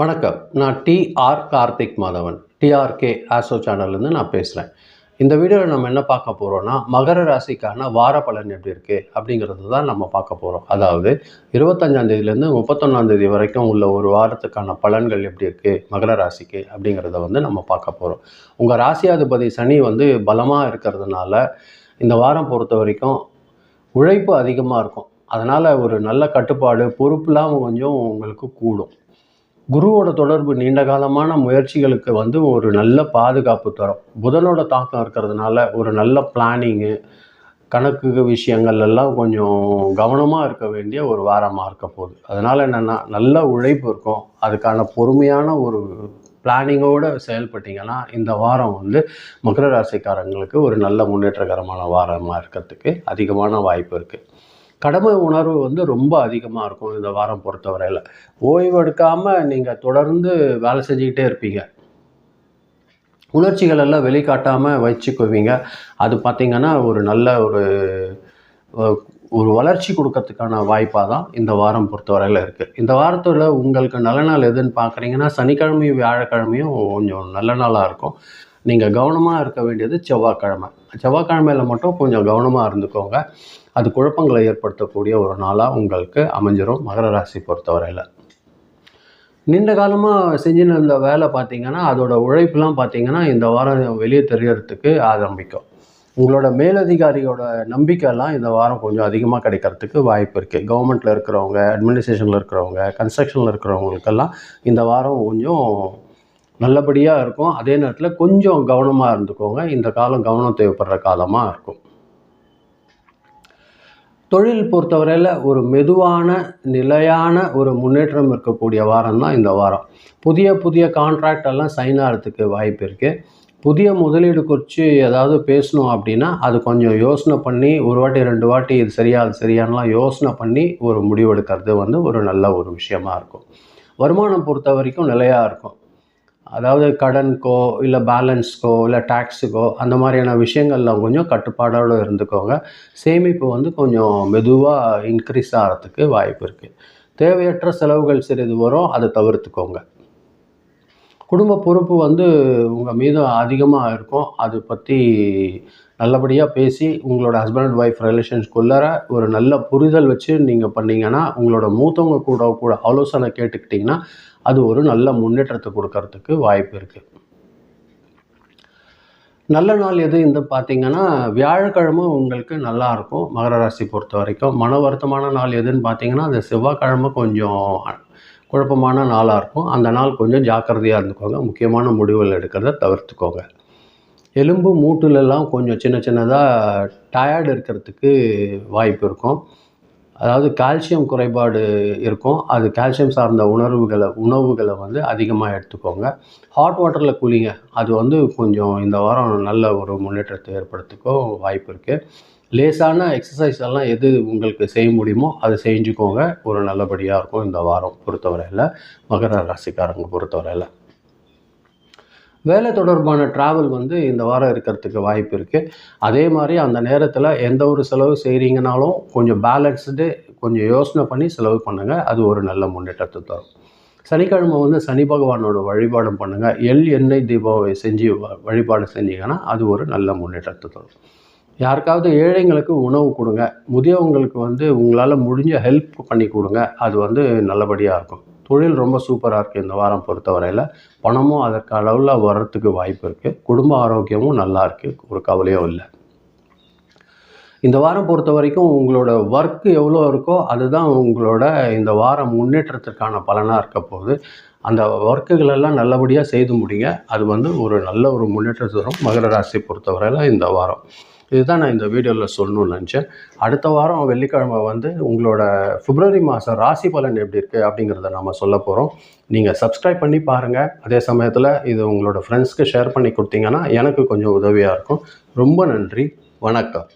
வணக்கம். நான் TR Karthik Madhavan. TRK ஆசோ சேனல்லேருந்து நான் பேசுகிறேன். இந்த வீடியோவில் நம்ம என்ன பார்க்க போகிறோம்னா மகர ராசிக்கான வார பலன் எப்படி இருக்குது அப்படிங்கிறது தான் நம்ம பார்க்க போகிறோம் அதாவது இருபத்தஞ்சாந்தேதியிலேருந்து முப்பத்தொன்னாந்தேதி வரைக்கும் உள்ள ஒரு வாரத்துக்கான பலன்கள் எப்படி இருக்குது மகர ராசிக்கு அப்படிங்கிறத வந்து நம்ம பார்க்க போகிறோம் உங்கள் ராசியாதிபதி சனி வந்து பலமாக இருக்கிறதுனால இந்த வாரம் பொறுத்த வரைக்கும் உழைப்பு அதிகமாக இருக்கும். அதனால் ஒரு நல்ல கட்டுப்பாடு பொறுப்புலாம் கொஞ்சம் உங்களுக்கு கூடும். குருவோட தொடர்பு நீண்ட காலமான முயற்சிகளுக்கு வந்து ஒரு நல்ல பாதுகாப்பு தரும். புதனோட தாக்கம் இருக்கிறதுனால ஒரு நல்ல பிளானிங்கு கணக்கு விஷயங்கள் எல்லாம் கொஞ்சம் கவனமாக இருக்க வேண்டிய ஒரு வாரமாக இருக்க போகுது. அதனால் என்னென்னா நல்ல உழைப்பு இருக்கும். அதுக்கான பொறுமையான ஒரு பிளானிங்கோடு செயல்பட்டிங்கன்னா இந்த வாரம் வந்து மகர ராசிக்காரங்களுக்கு ஒரு நல்ல முன்னேற்றகரமான வாரமாக இருக்கிறதுக்கு அதிகமான வாய்ப்பு இருக்குது கடமை உணர்வு வந்து ரொம்ப அதிகமாக இருக்கும் இந்த வாரம் பொறுத்தவரையில். ஓய்வு எடுக்காமல் நீங்கள் தொடர்ந்து வேலை செஞ்சுக்கிட்டே இருப்பீங்க. உணர்ச்சிகள் எல்லாம் வெளிக்காட்டாமல் வச்சுக்குவீங்க. அது பார்த்திங்கன்னா ஒரு நல்ல ஒரு ஒரு வளர்ச்சி கொடுக்கறதுக்கான வாய்ப்பாக தான் இந்த வாரம் பொறுத்தவரையில் இருக்குது இந்த வாரத்தில் உங்களுக்கு நல்ல நாள் எதுன்னு பார்க்குறீங்கன்னா சனிக்கிழமையும் வியாழக்கிழமையும் கொஞ்சம் நல்ல நாளாக இருக்கும். நீங்கள் கவனமாக இருக்க வேண்டியது செவ்வாய்க்கிழமை. செவ்வாய்க்கிழமையில் மட்டும் கொஞ்சம் கவனமாக இருந்துக்கோங்க. அது குழப்பங்களை ஏற்படுத்தக்கூடிய ஒரு நாளாக உங்களுக்கு அமைஞ்சிரும் மகர ராசி பொறுத்தவரையில். நீண்ட காலமாக செஞ்சுன்னு இருந்த வேலை பார்த்தீங்கன்னா அதோட உழைப்புலாம் பார்த்தீங்கன்னா இந்த வாரம் வெளியே தெரியறதுக்கு ஆரம்பிக்கும். உங்களோட மேலதிகாரியோட நம்பிக்கைலாம் இந்த வாரம் கொஞ்சம் அதிகமாக கிடைக்கிறதுக்கு வாய்ப்பு இருக்குது கவர்மெண்ட்டில் இருக்கிறவங்க அட்மினிஸ்ட்ரேஷனில் இருக்கிறவங்க கன்ஸ்ட்ரக்ஷனில் இருக்கிறவங்களுக்கெல்லாம் இந்த வாரம் கொஞ்சம் நல்லபடியாக இருக்கும். அதே நேரத்தில் கொஞ்சம் கவனமாக இருந்துக்கோங்க. இந்த காலம் கவனம் தேவைப்படுற காலமாக இருக்கும். தொழில் பொறுத்தவரையில் ஒரு மெதுவான நிலையான ஒரு முன்னேற்றம் இருக்கக்கூடிய வாரம் தான் இந்த வாரம். புதிய புதிய கான்ட்ராக்ட் எல்லாம் சைன் ஆகிறதுக்கு வாய்ப்பு இருக்குது புதிய முதலீடு குறித்து ஏதாவது பேசணும் அப்படின்னா அது கொஞ்சம் யோசனை பண்ணி ஒரு வாட்டி ரெண்டு வாட்டி இது சரியா அது சரியானலாம் யோசனை பண்ணி ஒரு முடிவெடுக்கிறது வந்து ஒரு நல்ல ஒரு விஷயமா இருக்கும். வருமானம் பொறுத்த வரைக்கும் நிலையாக இருக்கும். அதாவது கடனுக்கோ இல்லை பேலன்ஸ்க்கோ இல்லை டேக்ஸுக்கோ அந்த மாதிரியான விஷயங்கள்லாம் கொஞ்சம் கட்டுப்பாடோடு இருந்துக்கோங்க. சேமிப்பு வந்து கொஞ்சம் மெதுவாக இன்க்ரீஸ் ஆகிறதுக்கு வாய்ப்பு இருக்குது தேவையற்ற செலவுகள் சிறிது வரும் அதை தவிர்த்துக்கோங்க. குடும்ப பொறுப்பு வந்து உங்கள் மீது அதிகமாக இருக்கும். அதை பற்றி நல்லபடியாக பேசி உங்களோட ஹஸ்பண்ட் அண்ட் ஒய்ஃப் ரிலேஷன்ஸ்குள்ளார ஒரு நல்ல புரிதல் வச்சு நீங்கள் பண்ணிங்கன்னா உங்களோட மூத்தவங்க கூட கூட ஆலோசனை கேட்டுக்கிட்டிங்கன்னா அது ஒரு நல்ல முன்னேற்றத்தை கொடுக்கறதுக்கு வாய்ப்பு இருக்குது நல்ல நாள் எது இந்த பார்த்தீங்கன்னா வியாழக்கிழமை உங்களுக்கு நல்லா இருக்கும். மகர ராசி பொறுத்த வரைக்கும் மன வருத்தமான நாள் எதுன்னு பார்த்தீங்கன்னா அந்த செவ்வாய்க்கிழமை கொஞ்சம் குழப்பமான நாளாக இருக்கும். அந்த நாள் கொஞ்சம் ஜாக்கிரதையாக இருந்துக்கோங்க. முக்கியமான முடிவுகள் எடுக்கிறத தவிர்த்துக்கோங்க. எலும்பு மூட்டுலெல்லாம் கொஞ்சம் சின்ன சின்னதாக டயர்டு இருக்கிறதுக்கு வாய்ப்பு இருக்கும். அதாவது கால்சியம் குறைபாடு இருக்கும். அது கால்சியம் சார்ந்த உணர்வுகளை உணவுகளை வந்து அதிகமாக எடுத்துக்கோங்க. ஹாட் வாட்டரில் குளிங்க. அது வந்து கொஞ்சம் இந்த வாரம் நல்ல ஒரு முன்னேற்றத்தை ஏற்படுத்திக்கோ வாய்ப்பு இருக்குது லேசான எக்ஸசைஸ் எல்லாம் எது உங்களுக்கு செய்ய முடியுமோ அதை செஞ்சுக்கோங்க. ஒரு நல்லபடியாக இருக்கும் இந்த வாரம் பொறுத்தவரையில். மகர ராசிக்காரங்க பொறுத்தவரையில். வேலை தொடர்பான ட்ராவல் வந்து இந்த வாரம் இருக்கிறதுக்கு வாய்ப்பு இருக்குது அதே மாதிரி அந்த நேரத்தில் எந்த ஒரு செலவு செய்கிறீங்கனாலும் கொஞ்சம் பேலன்ஸ்டு கொஞ்சம் யோசனை பண்ணி செலவு பண்ணுங்கள் அது ஒரு நல்ல முன்னேற்றத்தை தரும். சனிக்கிழமை வந்து சனி பகவானோட வழிபாடும் பண்ணுங்கள் எள் எண்ணெய் தீபாவளி செஞ்சு வ- வழிபாடு செஞ்சீங்கன்னா அது ஒரு நல்ல முன்னேற்றத்தை தரும். யாருக்காவது ஏழைங்களுக்கு உணவு கொடுங்க. முதியவங்களுக்கு வந்து உங்களால் முடிஞ்ச ஹெல்ப் பண்ணி கொடுங்க. அது வந்து நல்லபடியாக இருக்கும். தொழில் ரொம்ப சூப்பராக இருக்குது இந்த வாரம் பொறுத்தவரையில். பணமும் அதற்கு அளவில் வர்றதுக்கு வாய்ப்பு இருக்குது குடும்ப ஆரோக்கியமும் நல்லா இருக்குது ஒரு கவலையும் இல்லை. இந்த வாரம் பொறுத்த வரைக்கும் உங்களோட ஒர்க்கு எவ்வளோ இருக்கோ அதுதான் உங்களோட இந்த வாரம் முன்னேற்றத்திற்கான பலனாக இருக்க போகுது. அந்த ஒர்க்குகளெல்லாம் நல்லபடியாக செய்து முடிங்க. அது வந்து ஒரு நல்ல ஒரு முன்னேற்றத்தை தரும். மகர ராசி பொறுத்தவரையில் இந்த வாரம். இதுதான் நான் இந்த வீடியோவில் சொல்லணும்னு நினச்சேன். அடுத்த வாரம் வெள்ளிக்கிழமை வந்து உங்களோட பிப்ரவரி மாதம் ராசி பலன் எப்படி இருக்குது அப்படிங்கிறத நம்ம சொல்ல போகிறோம் நீங்கள் சப்ஸ்கிரைப் பண்ணி பாருங்கள் அதே சமயத்தில் இது உங்களோட ஃப்ரெண்ட்ஸ்க்கு ஷேர் பண்ணி கொடுத்தீங்கன்னா எனக்கு கொஞ்சம் உதவியாக இருக்கும். ரொம்ப நன்றி. வணக்கம்.